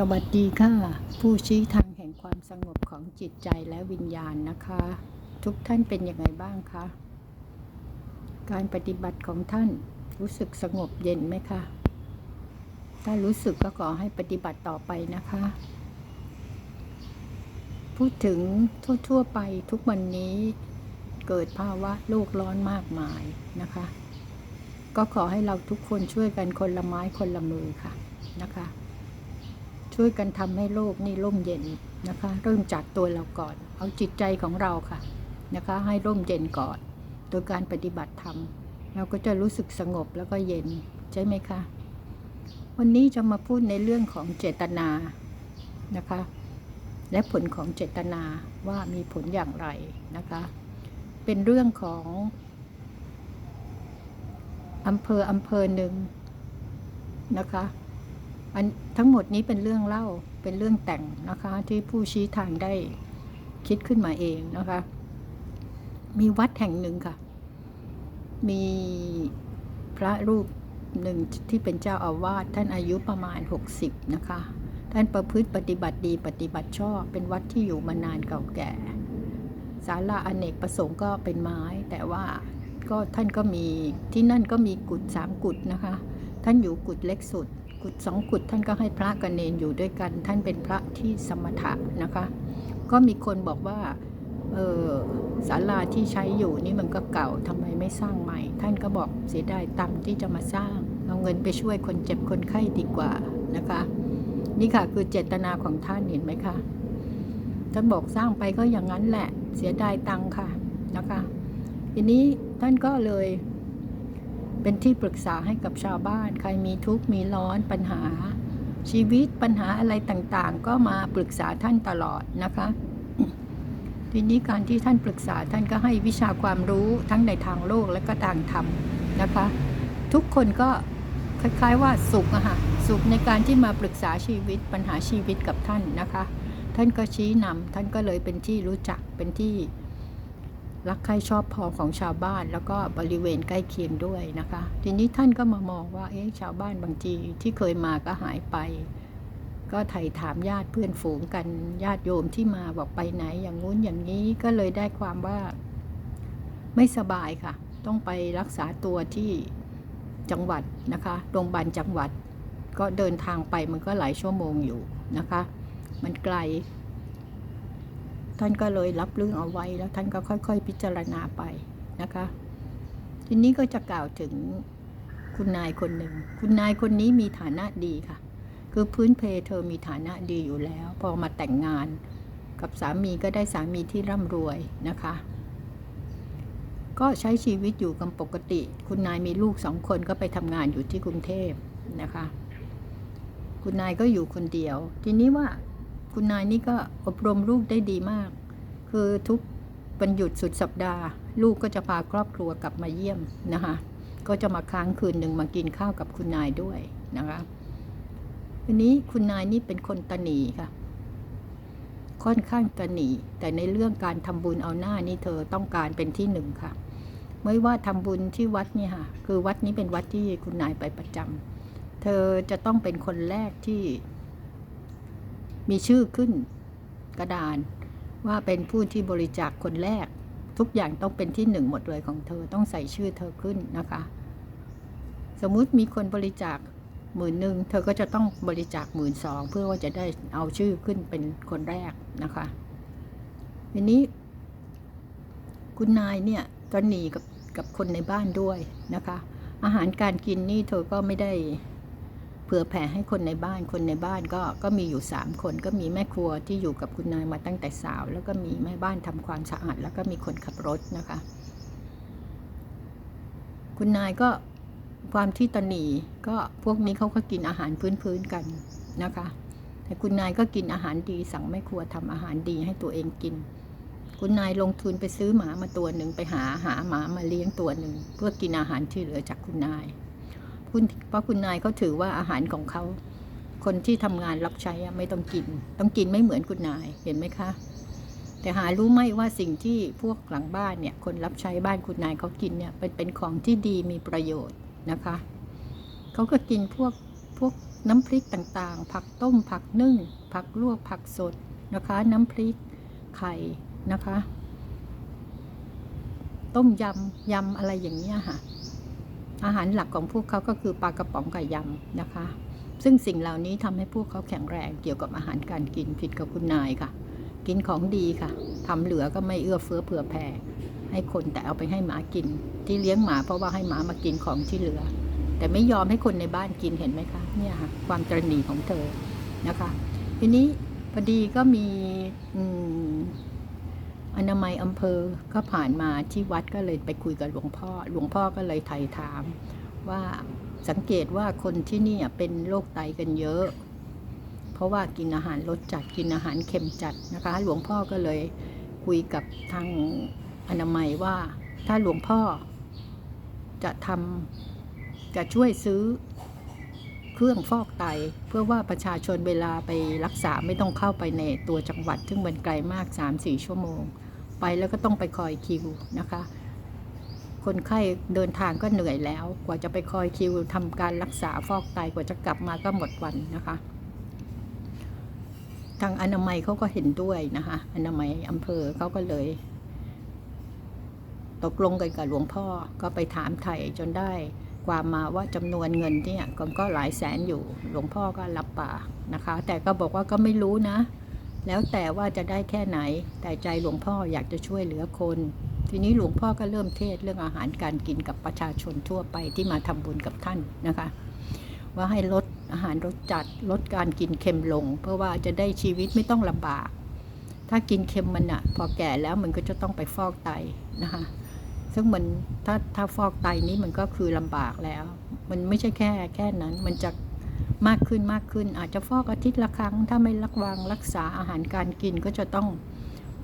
สวัสดีค่ะ ผู้ชี้ทางแห่งความสงบของจิตใจและวิญญาณนะคะ ทุกท่านเป็นยังไงบ้างคะการปฏิบัติของท่านรู้สึกสงบเย็นไหมคะถ้ารู้สึกก็ขอให้ปฏิบัติต่อไปนะคะ พูดถึงทั่ว ๆ ไปทุกวันนี้เกิดภาวะโลกร้อนมากมายนะคะ ก็ขอให้เราทุกคนช่วยกันคนละไม้คนละมือค่ะนะคะ ช่วยกันทำให้โลกนี่ร่มเย็นนะคะ เริ่มจากตัวเราก่อน เอาจิตใจของเราค่ะนะคะ ให้ร่มเย็นก่อนโดยการปฏิบัติธรรม เราก็จะรู้สึกสงบแล้วก็เย็นใช่ไหมคะ วันนี้จะมาพูดในเรื่องของเจตนานะคะ และผลของเจตนาว่ามีผลอย่างไรนะคะ เป็นเรื่องของอำเภออำเภอหนึ่งนะคะ อันทั้งหมดนี้เป็นเรื่องเล่าเป็นเรื่องแต่งนะคะ ที่ผู้ชี้ทางได้คิดขึ้นมาเองนะคะ มีวัดแห่งหนึ่งค่ะ มีพระรูปหนึ่งที่เป็นเจ้าอาวาสท่านอายุประมาณ 60 นะคะ ท่านประพฤติปฏิบัติดีปฏิบัติชอบ เป็นวัดที่อยู่มานานเก่าแก่ศาลาอเนกประสงค์ก็เป็นไม้ แต่ว่าก็ท่านก็มีที่นั่นก็มีกุฏสามกุฏนะคะ ท่านอยู่กุฏเล็กสุด กุฏสองกุฏท่านก็ให้พระกับเนนอยู่ด้วยกัน ท่านเป็นพระที่สมถะนะคะ ก็มีคนบอกว่าเออศาลาที่ใช้อยู่นี่มันก็เก่าทำไมไม่สร้างใหม่ ท่านก็บอกเสียดายตังที่จะมาสร้าง เอาเงินไปช่วยคนเจ็บคนไข้ดีกว่านะคะ นี่ค่ะคือเจตนาของท่านเห็นไหมคะท่านบอกสร้างไปก็อย่างนั้นแหละเสียดายตังค่ะนะคะทีนี้ท่านก็เลย เป็นที่ปรึกษาให้กับชาวบ้าน ใครมีทุกข์มีร้อนปัญหา ชีวิตปัญหาอะไรต่างๆ ก็มาปรึกษาท่านตลอดนะคะ ทีนี้การที่ท่านปรึกษาท่านก็ให้วิชาความรู้ทั้งในทางโลกและก็ทางธรรมนะคะ ทุกคนก็คล้ายๆว่าสุขอะค่ะสุขในการที่มาปรึกษาชีวิตปัญหาชีวิตกับท่านนะคะ ท่านก็ชี้นำท่านก็เลยเป็นที่รู้จักเป็นที่ รักใคร่ชอบพอของชาวบ้านแล้วก็บริเวณใกล้เคียงด้วยนะคะ ทีนี้ท่านก็มามองว่าเอ๊ะชาวบ้านบางทีที่เคยมาก็หายไป ก็ไถ่ถามญาติเพื่อนฝูงกันญาติโยมที่มาบอกไปไหนอย่างงู้นอย่างนี้ก็เลยได้ความว่าไม่สบายค่ะ ต้องไปรักษาตัวที่จังหวัดนะคะโรงพยาบาลจังหวัด ก็เดินทางไปมันก็หลายชั่วโมงอยู่นะคะ มันไกล ท่านก็เลยรับเรื่องเอาไว้แล้วท่านก็ค่อย ๆ พิจารณาไปนะคะ ทีนี้ก็จะกล่าวถึงคุณนายคนหนึ่ง คุณนายคนนี้มีฐานะดีค่ะ คือพื้นเพเธอมีฐานะดีอยู่แล้ว พอมาแต่งงานกับสามีก็ได้สามีที่ร่ำรวยนะคะ ก็ใช้ชีวิตอยู่กันปกติ คุณนายมีลูกสองคนก็ไปทำงานอยู่ที่กรุงเทพนะคะ คุณนายก็อยู่คนเดียว ทีนี้ว่า คุณนายนี่ก็อบรมลูกได้ดีมาก คือทุกวันหยุดสุดสัปดาห์ ลูกก็จะพาครอบครัวกลับมาเยี่ยมนะคะ ก็จะมาค้างคืนหนึ่งมากินข้าวกับคุณนายด้วยนะคะทีนี้คุณนายนี่เป็นคนตนีค่ะ ค่อนข้างตนีแต่ในเรื่องการทำบุญเอาหน้านี่เธอต้องการเป็นที่หนึ่งค่ะ ไม่ว่าทำบุญที่วัดนี่ค่ะ คือวัดนี้เป็นวัดที่คุณนายไปประจำเธอจะต้องเป็นคนแรกที่ มีชื่อขึ้นกระดาน ว่าเป็นผู้ที่บริจาคคนแรก ทุกอย่างต้องเป็นที่หนึ่งหมดเลยของเธอต้องใส่ชื่อเธอขึ้นนะคะ สมมุติมีคนบริจาคหมื่นหนึ่งเธอก็จะต้องบริจาคหมื่นสองเพื่อว่าจะได้เอาชื่อขึ้นเป็นคนแรกนะคะทีนี้ คุณนายเนี่ยก็หนีกับกับคนในบ้านด้วยนะคะ อาหารการกินนี่เธอก็ไม่ได้ เผื่อแผ่ให้คนในบ้านคนในบ้านก็ก็มีอยู่สามคนก็มีแม่ครัวที่อยู่กับคุณนายมาตั้งแต่สาว แล้วก็มีแม่บ้านทำความสะอาด แล้วก็มีคนขับรถนะคะ คุณนายก็ความที่ตนีก็พวกนี้เขาก็กินอาหารพื้นๆกันนะคะ แต่คุณนายก็กินอาหารดีสั่งแม่ครัวทำอาหารดีให้ตัวเองกิน คุณนายลงทุนไปซื้อหมามาตัวหนึ่งไปหาหาหมามาเลี้ยงตัวหนึ่งเพื่อกินอาหารที่เหลือจากคุณนาย คุณเพราะคุณนายเขาถือว่าอาหารของเขา คนที่ทำงานรับใช้ไม่ต้องกิน ต้องกินไม่เหมือนคุณนายเห็นไหมคะ แต่หารู้ไหมว่าสิ่งที่พวกหลังบ้านเนี่ย คนรับใช้บ้านคุณนายเขากินเนี่ยเป็นเป็นของที่ดีมีประโยชน์นะคะเขาก็กินพวกพวกน้ำพริกต่างๆ ผักต้มผักนึ่ง ผักลวกผักสดนะคะ น้ำพริกไข่นะคะ ต้มยำยำอะไรอย่างเงี้ยค่ะ อาหารหลักของพวกเขาก็คือปลากระป๋องกับยำนะคะ ซึ่งสิ่งเหล่านี้ทำให้พวกเขาแข็งแรงเกี่ยวกับอาหารการกินผิดกับคุณนายค่ะ กินของดีค่ะทำเหลือก็ไม่เอื้อเฟื้อเผื่อแผ่ ให้คนแต่เอาไปให้หมากิน ที่เลี้ยงหมาเพราะว่าให้หมามากินของที่เหลือ แต่ไม่ยอมให้คนในบ้านกินเห็นไหมคะเนี่ยค่ะความตระหนี่ของเธอนะคะ ทีนี้พอดีก็มีอืม อนามัยอำเภอก็ผ่านมาที่วัดก็เลยไปคุยกับหลวงพ่อ หลวงพ่อก็เลยไถ่ถามว่าสังเกตว่าคนที่นี่เป็นโรคไตกันเยอะ เพราะว่ากินอาหารรสจัดกินอาหารเค็มจัดนะคะ หลวงพ่อก็เลยคุยกับทางอนามัยว่า ถ้าหลวงพ่อจะทำจะช่วยซื้อเครื่องฟอกไต เพื่อว่าประชาชนเวลาไปรักษาไม่ต้องเข้าไปในตัวจังหวัด ซึ่งมันไกลมาก 3-4 ชั่วโมง ไปแล้วก็ต้องไปคอยคิวนะคะ คนไข้เดินทางก็เหนื่อยแล้ว กว่าจะไปคอยคิวทำการรักษาฟอกไตกว่าจะกลับมาก็หมดวันนะคะ ทางอนามัยเขาก็เห็นด้วยนะคะ อนามัยอำเภอเขาก็เลยตกลงกันกับหลวงพ่อก็ไปถามไถ่จนได้ ความมาว่าจำนวนเงินเนี่ยก็ก็หลายแสนอยู่ หลวงพ่อก็รับปากนะคะ แต่ก็บอกว่าก็ไม่รู้นะ แล้วแต่ว่าจะได้แค่ไหน แต่ใจหลวงพ่ออยากจะช่วยเหลือคน ทีนี้หลวงพ่อก็เริ่มเทศเรื่องอาหารการกินกับประชาชนทั่วไปที่มาทำบุญกับท่านนะคะ ว่าให้ลดอาหารรสจัดลดการกินเค็มลง เพื่อว่าจะได้ชีวิตไม่ต้องลำบาก ถ้ากินเค็มมันอะพอแก่แล้วมันก็จะต้องไปฟอกไตนะคะซึ่งมันถ้าถ้าฟอกไตนี้มันก็คือลำบากแล้ว มันไม่ใช่แค่แค่นั้นมันจะ มากขึ้นมากขึ้น อาจจะฟอกอาทิตย์ละครั้ง ถ้าไม่รักวังรักษาอาหารการกินก็จะต้อง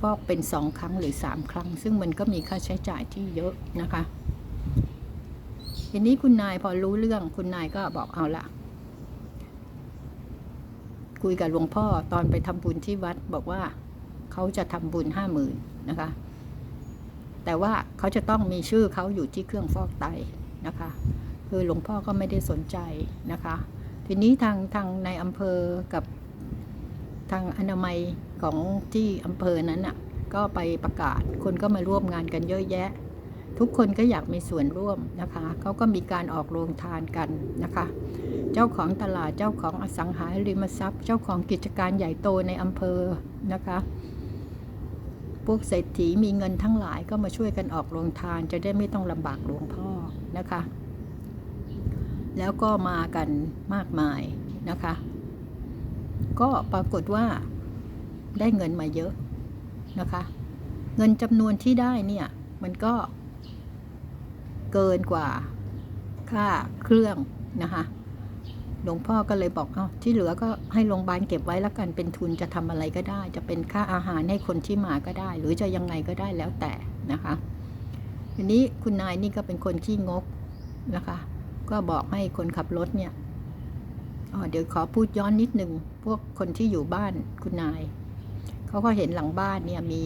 ฟอกเป็นสองครั้งหรือสามครั้ง ซึ่งมันก็มีค่าใช้จ่ายที่เยอะนะคะทีนี้คุณนายพอรู้เรื่องคุณนายก็บอกเอาละคุยกับหลวงพ่อตอนไปทำบุญที่วัดบอกว่าเขาจะทำบุญห้าหมื่นนะคะ แต่ว่าเขาจะต้องมีชื่อเขาอยู่ที่เครื่องฟอกไตนะคะ คือหลวงพ่อก็ไม่ได้สนใจนะคะ ทีนี้ทางทางในอำเภอกับทางอนามัยของที่อำเภอนั้นอะก็ไปประกาศคนก็มาร่วมงานกันเยอะแยะ ทุกคนก็อยากมีส่วนร่วมนะคะเขาก็มีการออกโรงทานกันนะคะ เจ้าของตลาดเจ้าของอสังหาริมทรัพย์ เจ้าของกิจการใหญ่โตในอำเภอนะคะพวกเศรษฐีมีเงินทั้งหลายก็มาช่วยกันออกโรงทาน จะได้ไม่ต้องลำบากหลวงพ่อนะคะ แล้วก็มากันมากมายนะคะ ก็ปรากฏว่าได้เงินมาเยอะนะคะ เงินจำนวนที่ได้เนี่ยมันก็เกินกว่าค่าเครื่องนะคะหลวงพ่อก็เลยบอกเอาที่เหลือก็ให้โรงพยาบาลเก็บไว้แล้วกันเป็นทุนจะทำอะไรก็ได้ จะเป็นค่าอาหารให้คนที่มาก็ได้ หรือจะยังไงก็ได้แล้วแต่นะคะทีนี้คุณนายนี่ก็เป็นคนขี้งกนะคะ ก็บอกให้คนขับรถเนี่ยอ๋อเดี๋ยวขอพูดย้อนนิดนึง พวกคนที่อยู่บ้านคุณนาย เขาก็เห็นหลังบ้านเนี่ยมี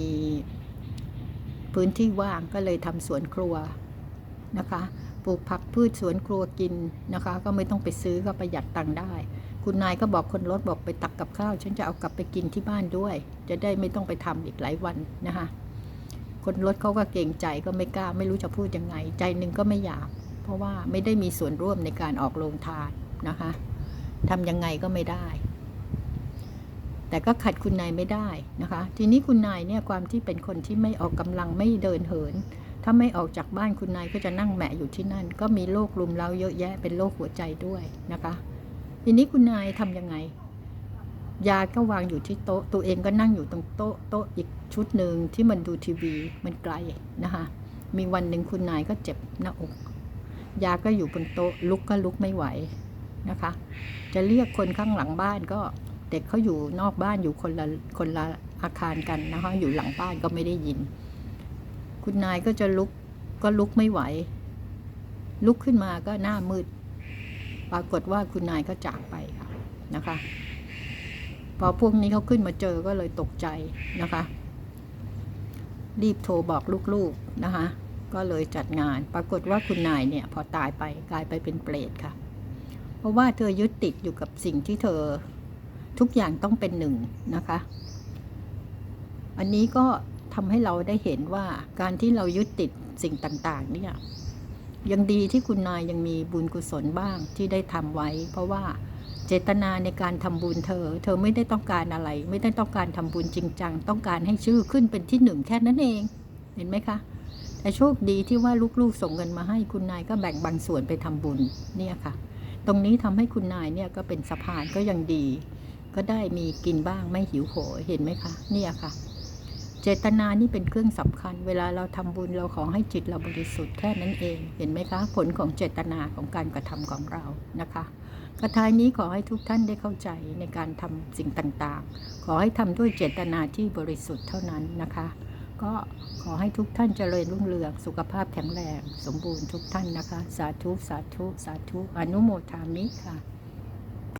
พื้นที่ว่างก็เลยทำสวนครัวนะคะ ปลูกผักพืชสวนครัวกินนะคะ ก็ไม่ต้องไปซื้อก็ประหยัดตังค์ได้ คุณนายก็บอกคนรถบอกไปตักกับข้าว ฉันจะเอากลับไปกินที่บ้านด้วย จะได้ไม่ต้องไปทำอีกหลายวันนะคะ คนรถเขาก็เก่งใจก็ไม่กล้า ไม่รู้จะพูดยังไง ใจหนึ่งก็ไม่อยาก เพราะว่าไม่ได้มีส่วนร่วมในการออกโรงทานนะคะทำยังไงก็ไม่ได้ แต่ก็ขัดคุณนายไม่ได้นะคะ ทีนี้คุณนายเนี่ยความที่เป็นคนที่ไม่ออกกำลังไม่เดินเหิน ถ้าไม่ออกจากบ้านคุณนายก็จะนั่งแหมะอยู่ที่นั่น ก็มีโรครุมเร้าเยอะแยะเป็นโรคหัวใจด้วยนะคะ ทีนี้คุณนายทำยังไงยาก็วางอยู่ที่โต๊ะ ตัวเองก็นั่งอยู่ตรงโต๊ะโต๊ะอีกชุดหนึ่งที่มันดูทีวีมันไกลนะคะ มีวันหนึ่งคุณนายก็เจ็บหน้าอก ยาก็อยู่บนโต๊ะลุกก็ลุกไม่ไหวนะคะ จะเรียกคนข้างหลังบ้านก็เด็กเขาอยู่นอกบ้านอยู่คนละคนละอาคารกันนะคะอยู่หลังบ้านก็ไม่ได้ยิน คุณนายก็จะลุกก็ลุกไม่ไหว ลุกขึ้นมาก็หน้ามืด ปรากฏว่าคุณนายก็จากไปค่ะนะคะ พอพวกนี้เขาขึ้นมาเจอก็เลยตกใจนะคะ รีบโทรบอกลูกๆนะคะ ก็เลยจัดงาน ปรากฏว่าคุณนายเนี่ยพอตายไปกลายไปเป็นเปรตค่ะ เพราะว่าเธอยึดติดอยู่กับสิ่งที่เธอทุกอย่างต้องเป็นหนึ่งนะคะ อันนี้ก็ทำให้เราได้เห็นว่าการที่เรายึดติดสิ่งต่างๆเนี่ยยังดีที่คุณนายยังมีบุญกุศลบ้างที่ได้ทำไว้ เพราะว่าเจตนาในการทำบุญเธอ เธอไม่ได้ต้องการอะไร ไม่ได้ต้องการทำบุญจริงจัง ต้องการให้ชื่อขึ้นเป็นที่หนึ่งแค่นั้นเอง เห็นไหมคะ แต่โชคดีที่ว่าลูกๆส่งเงินมาให้คุณนายก็แบ่งบางส่วนไปทำบุญเนี่ยค่ะ ตรงนี้ทำให้คุณนายเนี่ยก็เป็นสะพานก็ยังดี ก็ได้มีกินบ้างไม่หิวโหยเห็นไหมคะเนี่ยค่ะ เจตนานี่เป็นเครื่องสำคัญ เวลาเราทำบุญเราขอให้จิตเราบริสุทธิ์แค่นั้นเองเห็นไหมคะ ผลของเจตนาของการกระทำของเรานะคะกระทายนี้ขอให้ทุกท่านได้เข้าใจในการทำสิ่งต่างๆ ขอให้ทำด้วยเจตนาที่บริสุทธิ์เท่านั้นนะคะ ก็ขอให้ทุกท่านเจริญรุ่งเรือง สุขภาพแข็งแรง สมบูรณ์ทุกท่านนะคะ สาธุ สาธุ สาธุ อนุโมทามิค่ะ